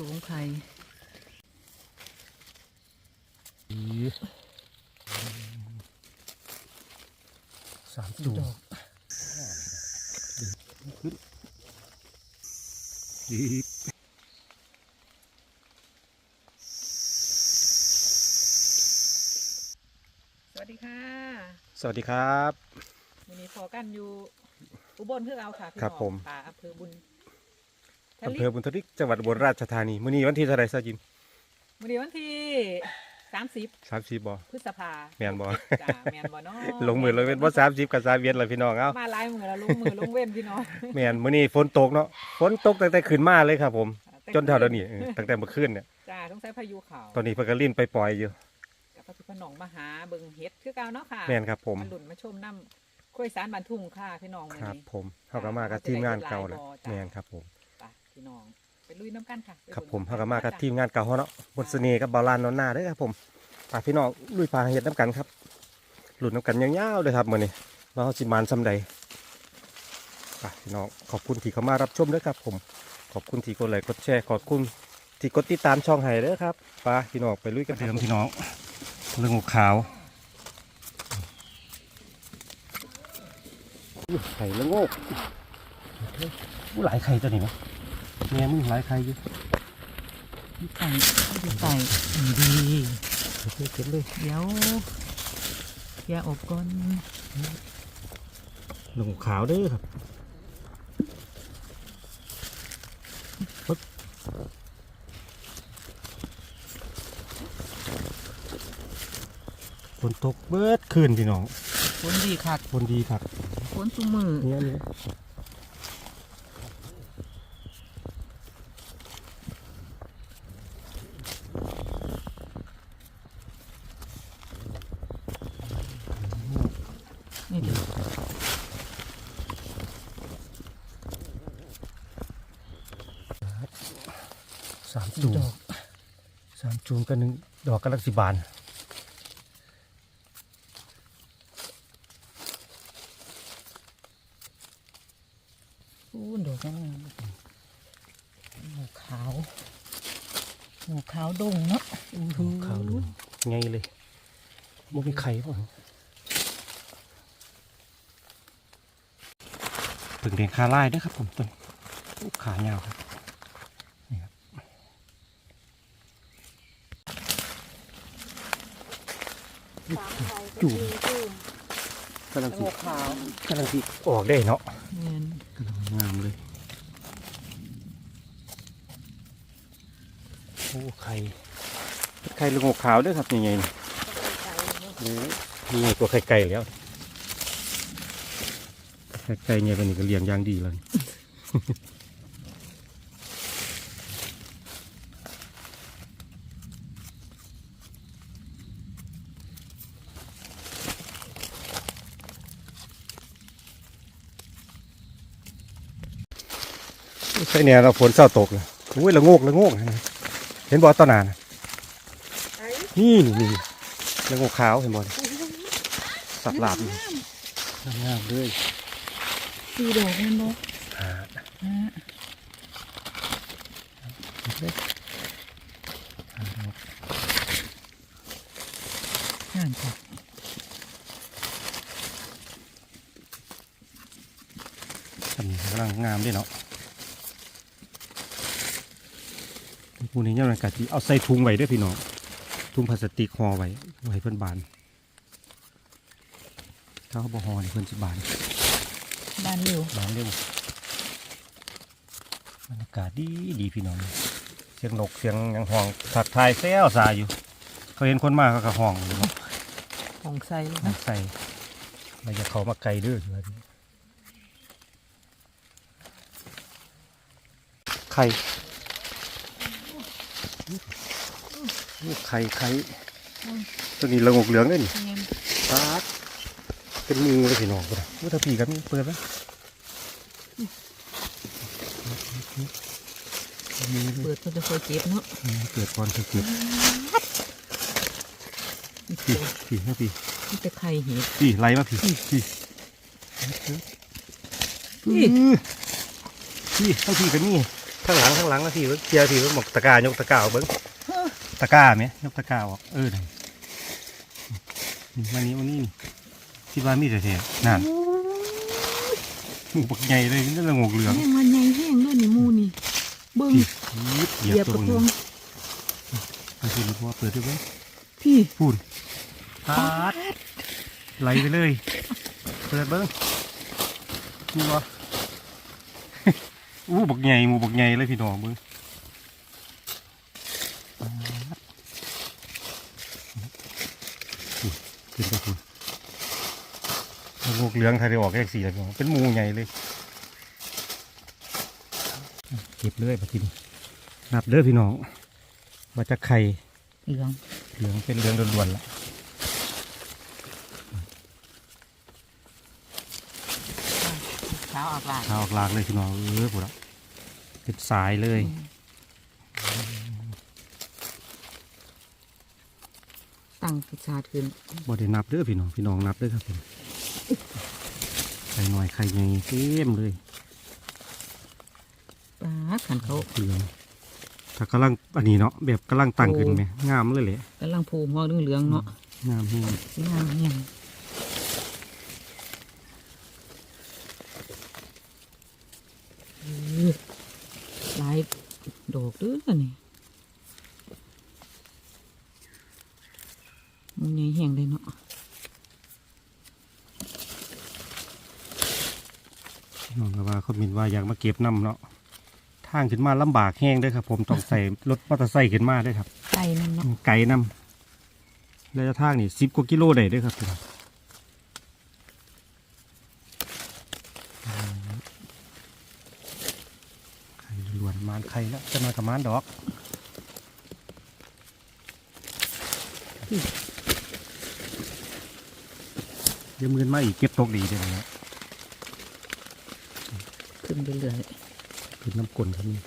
สูงไข่สามจูดอกดีสวัสดีค่ะ สวัสดีครับวันนี้พอกันอยู่อุบลเพื่อเอาค่ะพี่ครับน้องผมป่าอำเภอบุญทะ อำลิเภอบุญทริกจังหวัดอุบลราชธานีมื้อนี้วันที่เท่าไหรซะจิมวันนี้วันที่สามสิบสามสิบบ่พฤษภาแม่นบ่จ้าแมนบ่เนาะลงมือเลยเป็นว่าสามสิบกับสามเวียนเลยพี่น้องเอ้ามาลายมือแล้วลงมือลงเว้นพี่น้องแม่นมื้อนี้ฝนตกเนาะฝนตกตั้งแต่ขึ้นมาเลยครับผม จนเท่าเดี๋ยวนี้เออตั้งแต่เมื่อคืนเนี่ยจ้าต้องใช้พายุเขาตอนนี้เพิ่นก็ลิ้นไปปล่อยอยู่กับพระสุพนองมาหาเบิ่งเฮ็ดคือเก่าเนาะค่ะแม่นครับผมมาหลุนมาชมน้ำคุยสารบันทุ่งค่ะพี่น้องวันครับนี้ผมเฮาก็มากับทีมงานเก่าแหละจ้ะแม่นครับผมไป พี่น้องไปลุยน้ำกันค่ะไปครับเงผมเฮาน้ำก็มากับจ้ะทีมงานเก่าเฮาเนาะบนเสน่ห์กับบาลานนอนหน้าเด้อครับผมฝากพี่น้องลุยพาเฮ็ดน้ำกันครับหลุดน้ำกันยาวๆเลยครับมื้อนี้ว่าเฮาสิมานซำใดฝากพี่น้องขอบคุณที่เข้ามารับชมเด้อครับผมขอบคุณที่กดไลค์กดแชร์ขอบคุณที่กดติดตามช่องไห้เด้อครับไปพี่น้องไปลุยกันเดิมพี่น้องเรื่องขาวไข่ละโงกอู้หลายไข่ตัวนี้มั้ย แม่มึงหลายไข่อยู่ไก่ไก่ดีเก็บเลยเก็บเลยเดี๋ยวอย่าอบก่อนเรื่องขาวเด้อครับปึ๊บฝนตกเบิดคืนพี่น้องฝนดีค่ะฝนดีครับฝนสุมือเนี่ยนี่นี่ดิ สามจูงสามจูงกันหนึ่ง ดอกกระลักสิบานอู้ดอกนั่นหมูขาวหมูขาวดงเนาะขาวดูไงเลยมันมีไข่ป่ะถึงเรียนคาไล่ด้วยครับผมต้นอู้ขายาวครับนี่ครับ จูงกำลังหสิมูขาวกำลังสิออกได้เนาะเงินกำลังงามเลยโอ้ไข่ไข่ลูกหกขาวด้วยครับยังไงนี่นี่ไงตัวไข่ไก่แล้วไข่ไก่เนี่ยเป็นนี่ก็เลี้ยงอย่างดีแล้ว เนี่ยเราฝนเศร้าตกเลยอุ้ยละโงกละโงกนะเห็นบอตอนนานน่ะนี่นี่นี่ละโงกขาวเห็นบอสักหลาบนี่งามๆเลยสีดอกนั่นเนาะอ่าฮะเล็กงานค่ะทำนี่กำลังงามด้วยเนาะ ปูนี้เนี่ยมันกะทิเอาใส่ถุงไว้ด้วยพี่น้องถุงพลาสติกห่อไว้ไว้เพื่อนบานถ้าเขาบอห่อเนี่ยเพื่อนจะบานบ้านเร็วน้ำเร็วบรรยากาศดีดีพี่น้องเสียงนกเสียงหยังห้องถักทายแซวซาอยู่ เขาเห็นคนมาเขาก็ห้องอยู่เนาะของใส่มาใส่มาจะเขามาไกลเด้อไข่ นี่ไข่ไข่ตัวนี้ระงกเหลืองเลยนี่เงินปาดเป็นมือเลยพี่น้องเลยว่าถ้าพี่กันเปิดไหมมือเลยเปิดมันจะคอยเก็บเนาะอืมเกิดก่อนเถอะเกิดพี่พี่ให้พี่มันจะไข่เห็ดพี่ไล่มาพี่พี่นี่อื้อพี่ให้พี่กันนี่ท ข้างหลังข้างหลังนะพี่เบิ้งเคลียร์พี่เบิ้งบอกตะกร้ายกตะกร้าออกเบิ้งตะกร้าไหมยกตะกร้าออกเออไหนนี่มานี้มานี่นี่ที่บ้านมีแต่แท้ๆนั่นหมูปักใหญ่เลยนี่ละงกเหลืองแห้งมันใหญ่แห้งด้วยนี่หมูนี่เบิ้งพี่เหยียบเหยียบตัวกระนึทงงมันคือรถว่าเปิดด้วยเบิ้งพี่พูนปาดไหลไปเลยเปิดเบิ้งนี่วะ อู้บักใหญ่หมูบักใหญ่เลยพี่น้องเบิ้งปาดอุ้ยขึ้นไปคุณลูกเหลืองไทยได้ออกแยกสีแล้วพี่น้องเป็นหมูใหญ่เลย เก็บเลยปะทีนี้นับเด้อพี่น้องว่าจะไข่เหลืองเหลืองเป็นเหลืองล้วนๆละเช้าอากาศถ้าออกลากเลยพี่น้องเออปว ดเป็นสายเลย ตั้งพิชาขึ้นบ่ได้นับเด้อพี่น้อง พี่น้องนับเด้อครับผมไข่หน่อยไข่ใหญ่เต็มเลยปาดขันเขาเหลืองถ้ากำลังอันนี้เนาะแบบกำลังตั้งขึ้นไหมงามเลยแหละกำลังผูมองเหลืองๆเนาะงามแห้งสีงามแห้งเออหลายดอ กเด้อนี่หมูใหญ่แห้งเลยเนาะพี่น้องก็ว่าเขามินว่าอยากมาเก็บน้ำเนาะทางขึ้นมาลำบากแห้งเด้อครับ ผมต้องใส่รถมอเตอร์ไซค์ขึ้นมาเด้วยครับไก่นั่นเนาะไกลนำระยะทางนี่สิบกว่ากิโลได้เด้วยครับพี่น้องไข่ล้วนๆ มานไข่แล้วจะมากับมานดอกเดี๋ยวมือนมาอีกเก็บตกดีเดี๋ยวนี้ขึ้นไปเรื่อยคือน้ำกลนครับนี่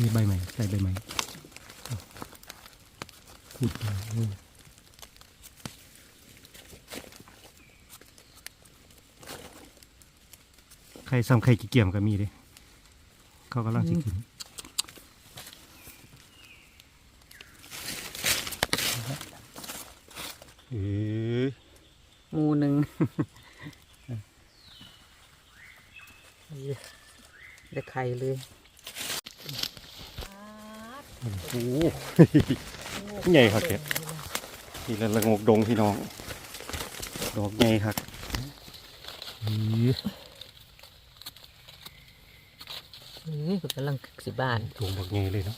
มีใบใหม่ใส่ใบใหม่ พูดมาเออใครซ้ำใครกี่เกี่ยมก็มีเด้เขากำลังสิกินเออหมูหนึ่งได้ไข่เลยโอ้โห ใหญ่ครับแกนี่ละละงกดงพี่น้อง ดอกใหญ่ครับอีเฮ้ยก็กำลังสิบานดวงดอกใหญ่เลยเนาะ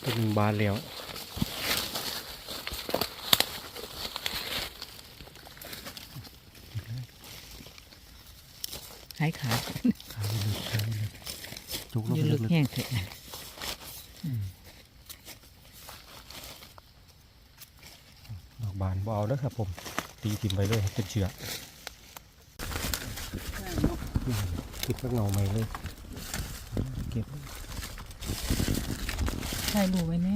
เป็นบานแล้วหายขาด ขายเลยขายเลย จุกลงยืไปนลึลึกกแห้งเถอะๆดอกบานบ่เอาเด้อครับผม ตีทิมไปเลยให้เป็นเชือกคิดว่าเงาไหมเลย เก็บใช่รู้ไว้แน่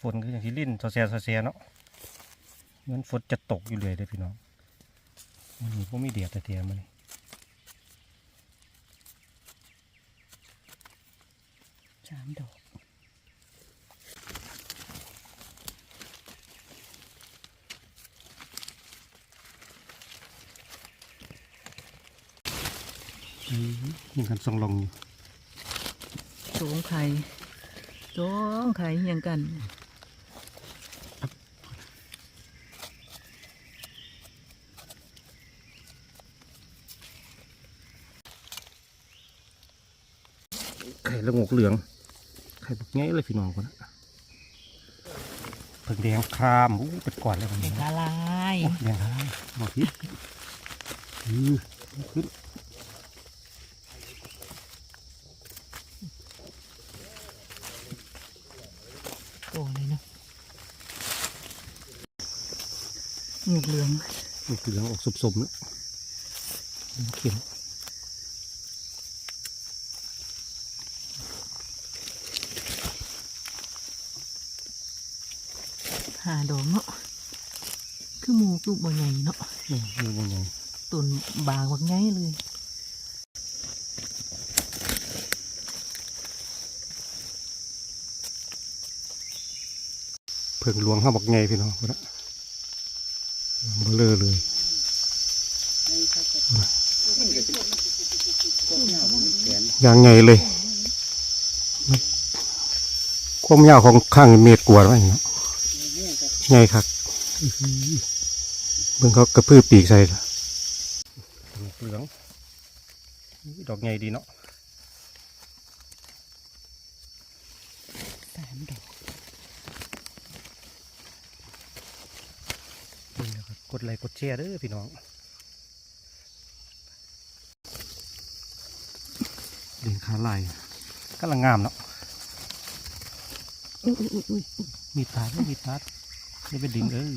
ฝนก็อย่างที่ลิ้นซอเซียซอเซียเนาะเหมือนฝนจะตกอยู่เลยเด้อพี่น้อง มันมีพวกมีเดียดแต่เทียมมันนี่สามดอกยิงกันทรงลงอยู่สองไข่สองไข่เฮียงกัน ไข่ละงกเหลือง ไข่บักไงเลยพี่น้องคนนะเพิ่งแดงครามอู้เป็นก่อนเลยมันเป็นละลายแดงครามบอกพี่อือขึ้นโอ้เลยเนาะหนูเหลืองนี่คือเหลืองออกสมๆเนาะเข็ม หาดอกเนาะคือหมูลูกบ่ใหญ่เนาะนี่ดูบนยังต้นบางว่าไงเลยเพิ่งหลวงเข้าบักไงพี่น้องคนละเบลอเลยอย่างไงเลยมันความยาวของข้างเมตรกว่าไว้เนาะ ไงครับเบิ่งเขากระพือปีกใส่ละเหลืองดอกไงดีเนาะสามดอกนี่นะครับกดไลค์กดแชร์เด้อพี่น้องเดินขาลายกำลังงามเนาะอุ้ยอุ้ยอุ้ยมีดตัดมีดตัด นี่เป็นดินเอ้ย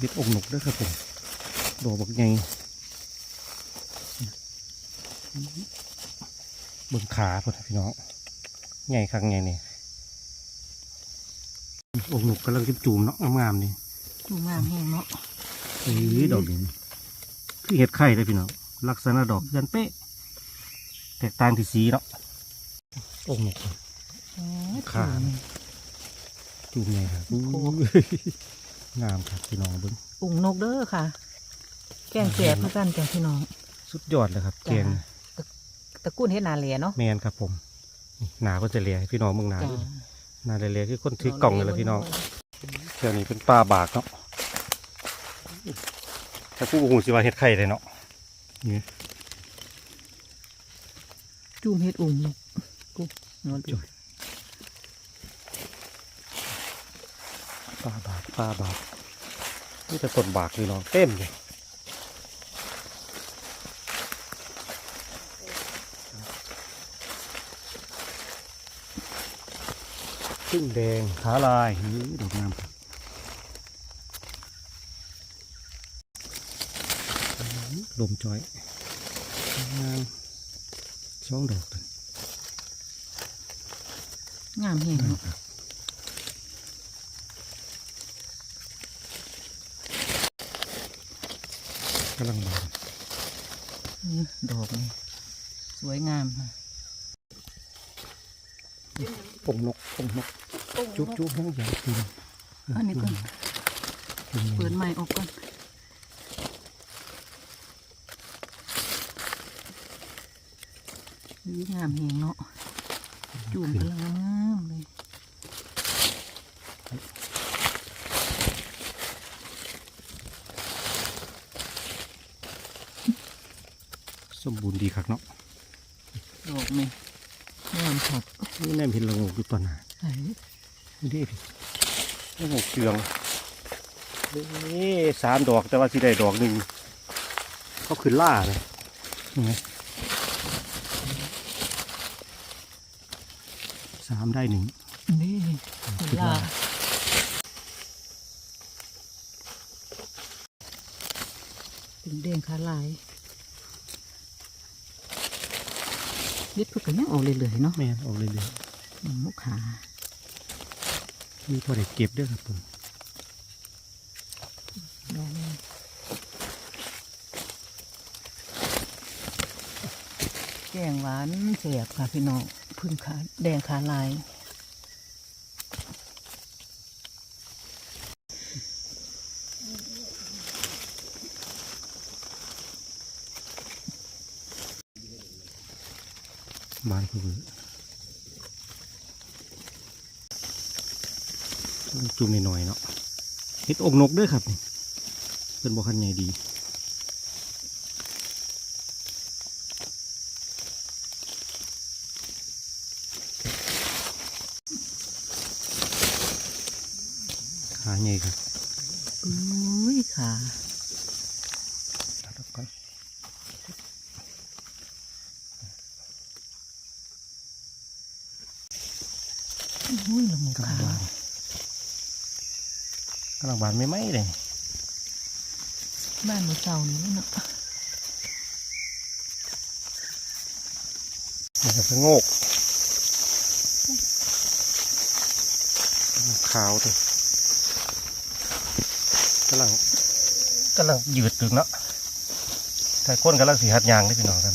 บิดอกหนุกด้วยครับผมดอกบักไงเบิ่งขาพอนะพี่น้อง ไงครั้งไงนี่อกหนุกกำลังจะจูมเนาะงามๆนี่ดูงามแห้งเนาะเฮ้ยดอกนี้คือเห็ดไข่เลยพี่น้องลักษณะดอกยันเป๊ะแตกต่างที่สีเนาะอกหนุกขาจูมไงครับอู้งามครับพี่น้องเบิ้งอุ่งนกเด้อค่ะ แกงแสบเหมือนกันจ้ะพี่น้อง สุดยอดเลยครับแกงตระกูลเฮ็ดนาเหลียเนาะแมนครับผมนี่ หนาก็จะเลียให้พี่น้องเมืองหนาจ้ะด้วยหนาเลียๆคือคนถือกล่องเลยละพี่น้องเที่ยวนี้เป็นปลาบากเนาะแต่ผู้หูสิว่าเห็ดไข่เลยเนาะนี่จุ่มเฮ็ดอุ่งนกกูนอนดูปลาบากปลาบากนี่แต่ต้นบากพี่น้องเต็มเลย ขึ้นแดงขาลายเฮ้ยดอกงามครับลมจอยงามช่องดอกเลยงามแห้งเนาะกำลังบานนี่ดอกนี่สวยงามค่ะปงนกปงนก จุ๊บจุ๊บให้ใหญ่ขึ้นอันนี้ก่อนเปิดไม้ออกก่อนนี่งามแห้งเนาะจุ่มกำลังงามเลยสมบูรณ์ดีครับเนาะดอกนี่งามครับนี่แนมเห็นละโงกอยู่ตอนไหนไหนนี่ ดิพี่ละโงกเกลืองนี่สามดอกแต่ว่าสิได้ดอกหนึ่งเขาขึ้นล่าเลยเห็นไหมสามได้หนึ่งนี่ขึ้นลาล่าถึงแดงขาลายเล็ดเพื่อกันยังออกเรื่อยๆเนาะแม่นออกเลยเลยมุกขาๆ มีพอได้เก็บด้วยครับผมดอกนี่แกงหวานเสียบค่ะพี่น้องพึ่งขาแดงขาลายบานคือ จุ่มหน่อยๆเนาะเห็ดอกนกด้วยครับเป็นบ่คันใหญ่ดีขาใหญ่ครับอุ้ยขา ตัดออกก่อน อุ้ยละงู กำลั ขาง ว บาน กำลังบานไม่ไหมเลยบ้านหมูเจ้านี่เนาะมันจะโงกขาวเลยกำลังกำลังยืดตึงเนาะแต่ก้นกำลังสีหัดยางนี่พี่น้องกัน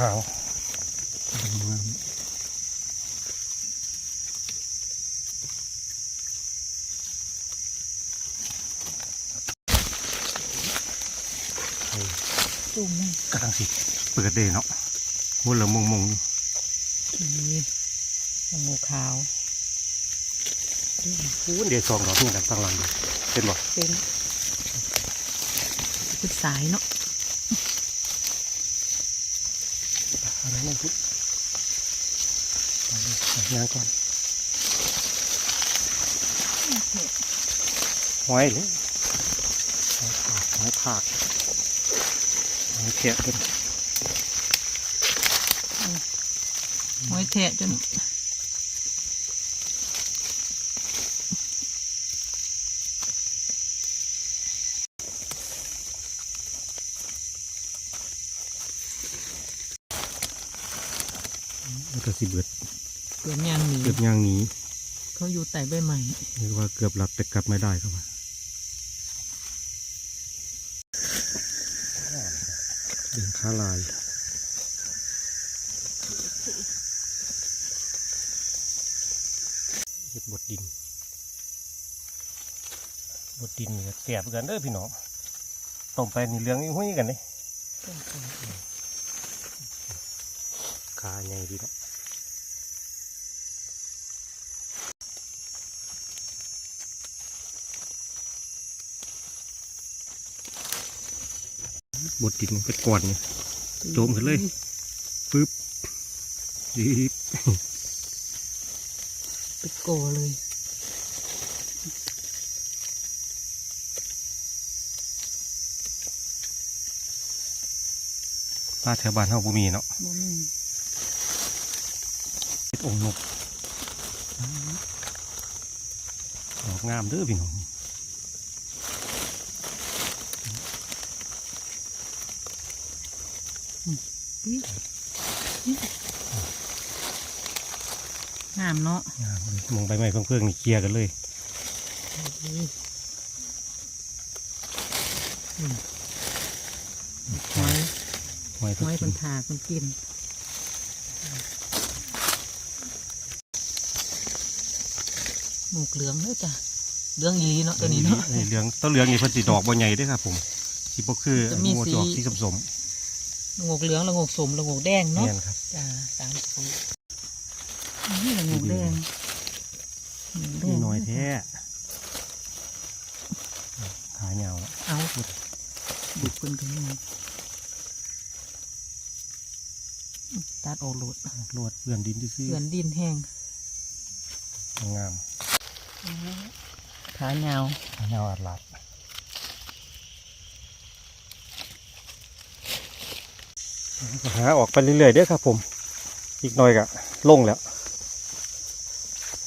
ขาวเฮ้ยจุ่มนี่กำลังสิ เปิดเลยเนาะมุนละมงมงอยู่นี่ละงูขาวอู้เดี๋ยวสองดอกนี่กันตั้งหลังดูเป็นบ่เป็นเป็นสายเนาะ อะไรนั่นพุทธยางก่อนหอยเลยหอยผากหอยผากหอยแกะเป็นห้อยแทะจน สิเบิดเกือบยางหนีเกือบยางหนีเขาอยู่ใต้ใบใหม่เรียกว่าเกือบหลับแต่กลับไม่ได้ครับว่าดึงขาลายเห็ดบดดินบดดินนี่ก็แสบกันเด้อพี่น้องต้มไปนี่เหลืองหุ้ยกันเลยขาใหญ่ดีเนาะ บดดินเป็นก้อนนี่โจมขึ้นเลยปึ๊บดีบไปโกเลยปลาแถวบ้านเฮาบ่มีเนาะบ่มีเฮ็ดองค์นกดอกงามเด้อพี่น้อง งามเนาะงามมองใบไม้เพิ่องๆนี่เคลียร์กันเลยหอยไม้หอยกิเป็นถากคนกินหมูเหลืองเด้อจ้ะเหลืองอีเนาะตัวนี้เนาะเหลืองต้นเหลืองนี่เพิ่นสิดอกบ่ใหญ่ด้อครับผมสิบ่คือมัวดอกสีสม ละงกเหลืองละงกสมละงกแดงๆเนาะแม่นครับจ้าสามสีนี่ละงกแดงหมูแดนี่งน้อยแท้ขาเหงาแล้วเอาบุกเพิ่นกันมาตัดออกโหลดลวดเปื่อนดินซื่อเกลือนดินแห้งๆงามขาเงาวขาเหงาอัดลัด หาออกไปเรื่อยๆเด้อครับผม อีกหน่อยก็ลงแล้ว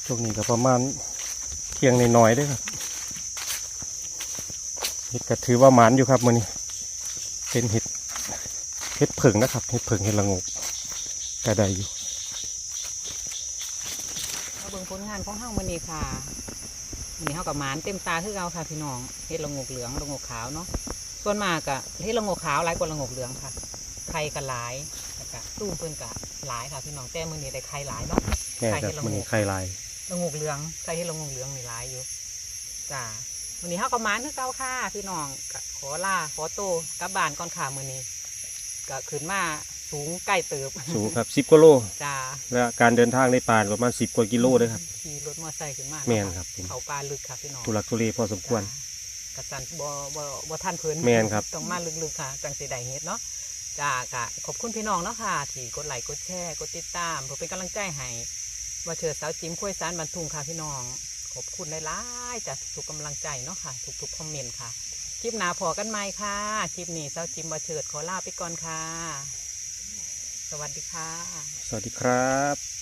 ช่วงนี้ก็ประมาณเที่ยงในน้อยเด้อครับเห็ดก็ถือว่าหมานอยู่ครับมื้อนี้เป็นเห็ดเห็ดผึ่งนะครับเห็ดผึ่งเห็ดละงกก็ไดอยู่มาเบิ่งผลงานของเฮามื้อนี้ค่ะมื้อนี้เฮากับหมานเต็มตาคือเก่าค่ะพี่น้องเฮ็ดละงกเหลืองละงกขาวเนาะส่วนมากก็เฮ็ดละงกขาวหลายกว่าละงกเหลืองค่ะ ข่ก็หลายแล้วก็ตู้มเพิ่นก็หลายค่ะพี่น้องแต่มื้อนี้ได้ไข่หลายเนาะแม่ครับมื้อนี้ไข่ลายละงกเหลืองไข่เฮ็ดละงกเหลืองนี่หลายอยู่จ้ามื้อนี้เฮากับหมานคือเก่าค่ะพี่น้องก็ขอลาขอโตวกลับบ้านก่อนค่ะมื้อนี้ก็ขึ้นมาสูงใกล้เติบสูงครับ10กิโลจ้าและการเดินทางในป่าประมาณ10กว่ากิโลเด้อครับ ขี่รถมอเตอร์ไซค์ขึ้นมาแม่นครับผม เขาปลาลึกค่ะพี่น้อง ทุลักทุเลพอสมควร จ้กระสันบ่บ่บ่ทันเพิ่นแม่นครับ ต้องมาลึกๆค่ะ จังสิได้เฮ็ดเนาะ จ้ากะขอบคุณพี่น้องเนาะค่ะ ที่กดไลค์กดแชร์กดติดตามเพื่อเป็นกำลังใจให้ว่าเชิดสาวจิมคุยสารบรรทุงค่ะพี่น้อง ขอบคุณหลายๆจากทุกกำลังใจเนาะค่ะ ทุกๆคอมเมนต์ค่ะ คลิปหนาพอกันไหมค่ะคลิปนี้สาวจิมว่าเชิดขอลาไปก่อนค่ะ สวัสดีค่ะ สวัสดีครับ